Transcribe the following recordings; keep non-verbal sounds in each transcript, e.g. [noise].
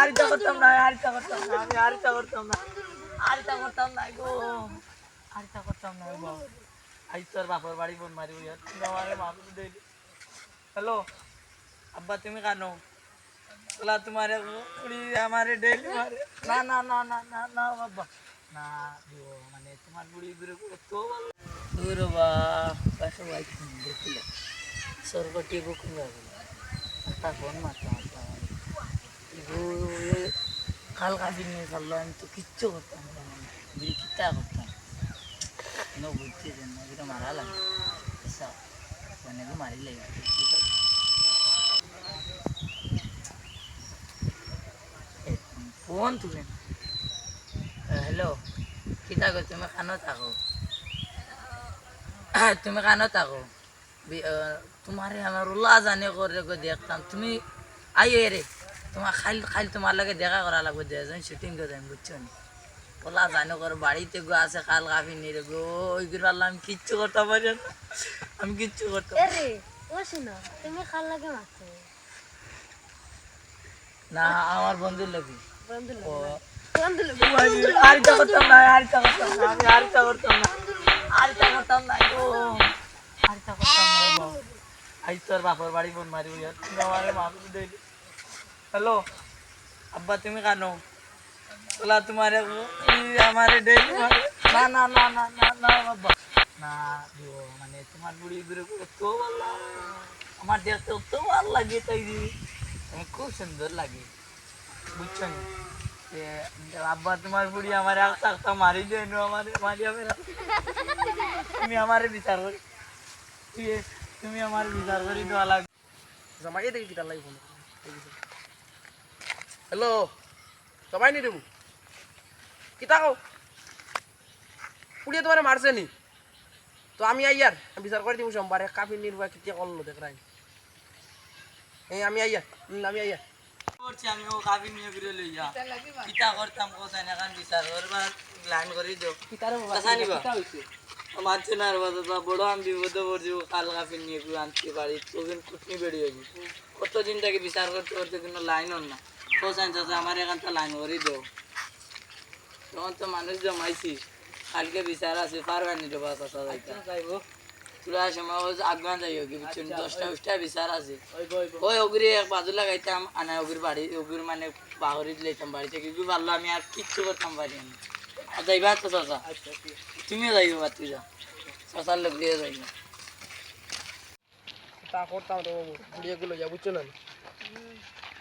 আরিতা করতাম না আরিতা করতাম না, আমি আরিতা করতাম না। আরিতা করতাম না গো। আরিতা করতাম না গো। আজ তোর বাপর বাড়ি বোন মারি বুঝা তুমি আমারে করে হ্যালো? আব্বা, তুমি কানো? বলা তোমারে আমারে ডেলি মারে। না না না না না না, বাবা। না মানে তোমার বুড়ি বুড়ি তো ভালো। দূর বা, পাশে বাইক দেখছিল সরকটি বুকুন গেল? একটা ফোন মারতাম মারতাম কাল কাবিন নিয়ে খাল্লো আমি তো কিচ্ছু করতাম বিড়ি কিচ্ছা করতাম? নো বুঝতে না এটা মারা লাগে মানে মারি লাগে? ফোন তুলেন হ্যালো কিতা কর তুমি কানো থাকো। [coughs] তুমি কানো থাকো। তোমারে আমার উল্লাহ জানে করে দেখতাম। তুমি আইয়ে রে তোমার খাইল খাইল তোমার লাগে দেখা করা লাগবে দেজন শুটিং করে আমি বুঝছ নি? ওলা জানো করে বাড়িতে গো আছে কাল কাফি নিয়ে রে গো ওই করে আল্লাহ আমি কিচ্ছু করতে পারি না আমি কিচ্ছু করতে পারি ও শোনো তুমি খাল লাগে মারছো? না আমার বন্ধুর লোকই বন্ধু ও বন্ধু আরিতা করতাম না আরিতা করতাম না আমি আরিতা করতাম না আরিতা করতাম না গো আরিতা করতাম না আজ তোর বাপর বাড়ি বোন মারি আমারে মাফ দিলি হ্যালো? আব্বা, তুমি কানো? বলা তোমারে আমারে না না না না না না বাবা না মানে তোমার বুড়ি বুড়ি তো ভালো। আমার দেখতে তো ভালো লাগে তাই দি আমি খুব সুন্দর লাগে। বুঝছ নি? আব্বা, তোমার বুড়ি আমার একটা একটা মারি দেয় আমার মারি না তুমি আমারে বিচার করি। তুমি আমার বিচার করি, দেওয়া লাগবে। জামাই দেখি কিটা লাগি হ্যালো জামাই নি দেবো কিতা কও পুড়িয়ে তোমার মারছে নি। তো আমি আইয়ার বিচার করে দিব সোমবারে। কাফি নির্বাহ কেতিয়া করল দেখ রাই এই আমি আইয়ার আমি আইয়ার করছি আমি ও কাবি নিয়ে ফিরে লই যা। কিতা করতাম কোথায় না কারণ বিচার করবার লাইন করে দিও নিবা? মানছে না আর বাবা বড় আমি বিপদে পড়ছি কাল কাফি নিয়ে আনতে পারি। তোকে কুটনি বেরিয়ে যাবি। কতদিন থেকে বিচার করতে করতে কোনো লাইন না। কোথায় চাচা আমার এখানটা লাইন তখন তো মানুষ জমাইছি। কালকে বিচার আছে পারবেন নি দেবা চাচা যাইতে যাইবো। তুলা সময় আগুয়ান যাইও কি বুঝছেন দশটা বিচার আছে। ওই ওগুরি এক বাজু লাগাইতাম আনা ওগুর বাড়ি ওগুর মানে বাহরি দিলাইতাম বাড়ি থেকে কি পারল আমি আর কিচ্ছু করতাম পারি আমি। যাইবা তো চাচা। তুমিও যাইবে বা তুই যা চাচার লোক দিয়ে যাইবে তা করতাম তো পুড়িয়ে গুলো যা বুঝছ না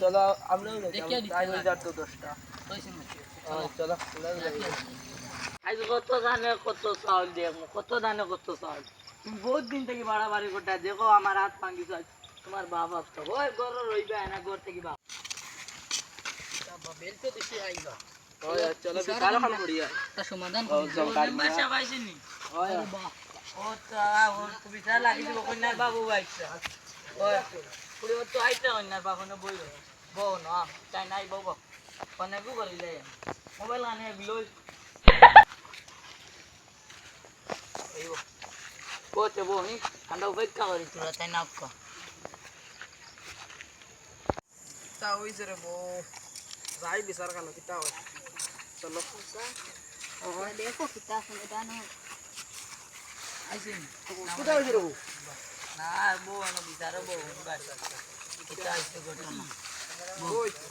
চলো আমরাও লাগে। দশটা চলো। আমরাও যাই। আজ কত ধানে কত চাউল দেখো কত ধানে কত চাউল বহুত দিন থেকে বাড়াবাড়ি করতে দেখো আমার হাত ভাঙ্গি চাল তোমার বাবা তো ওই ঘর রইবে না ঘর থেকে বাবা বেলতে বেশি আইবা চলো বিকাল খান করিয়া সমাধান ও, জলকার মিয়া। বাসা পাইছিনি? ও তা ও বিচার লাগিছিল কন্যার বাবু আইছে ওই পুরি তো আইতে কন্যার বাবু না বই বউ না তাই নাই বউ বউ। কন্যাকু করিলে মোবাইল কানে লই। এইব কোতে বউ নি ঠান্ডা উপেক্ষা করি তোরা তাই না কা তা হইছে রে বো যাই বিচার কেন কিতা হয়? চলো। দেখো কিতা শুনে জানো আইছিনি কোথায় হইছে রে বো না বউ না বিচার বউ বাস ঘটনা হইছে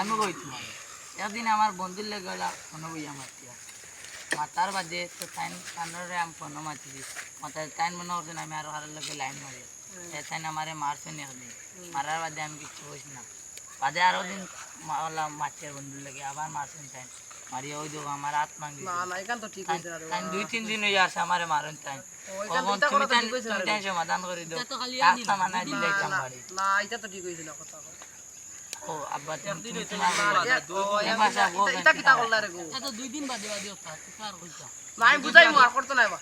আমি কইছি একদিন আমার বন্ধুর লেগে গেলা ফোন বইয়া মাতিয়া মাতার বাদে তো টাইম কানরে আমি ফোন মাতি মাতার টাইম মনে করছেন আমি আর হারার লোকে লাইন মারি। এখানে আমারে মারছে নি একদিন মারার বাদে আমি কিচ্ছু বসি না। বাদে আরও দিন মারলাম মাছের বন্ধুর লেগে আবার মারছেন টাইম মারিয়া ওই দেখো আমার হাত ভাঙি না না এখান তো ঠিক হয়েছে না রে দুই তিন দিন হয়ে আসে আমারে মারুন তাই। তুমি তাই তুমি তাই সমাধান করে দাও। রাস্তা মানা দিলাইতাম বাড়ি? না এটা তো ঠিক হয়েছে কথা ও আব্বা তুমি তুমি তোমার এবার এটা কিতা করলা রে গো এত দুই দিন বাদে বাদে ওটা তুই আর কইতা না আমি বুঝাই আর করতে না এবার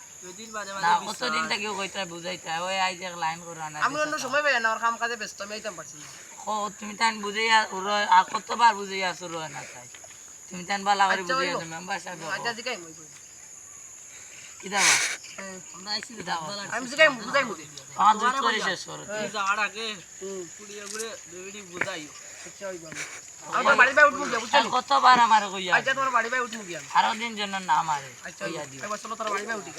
কতদিন থেকে কইতা বুঝাইতা ওই আই যে লাইন করে আনা আমি অন্য সময় পাই না আমার কাম কাজে ব্যস্ত আমি আইতাম পারছি না। তুমি তাই বুঝাইয়া আর কতবার বুঝাইয়া আসো রয় না তাই? তুমি তাই বালা করে হইল। তুমি মেম্বার সাহেব আচ্ছা জিগাই মই কই কি দাবা? হ্যাঁ। আমরা আইছি কি আমি জিগাই বুঝাই মুদি আমার দুধ করে শেষ করো। হুম আচ্ছা ওই ভালো আমার বাড়ি বাই উঠমু গিয়া বুঝছ কতবার আমার কইয়া? আচ্ছা তোমার বাড়ি বাই উঠমু গিয়া। আরও দিন জন্য না মারে আচ্ছা এবার চলো তোর বাড়ি বাই উঠি।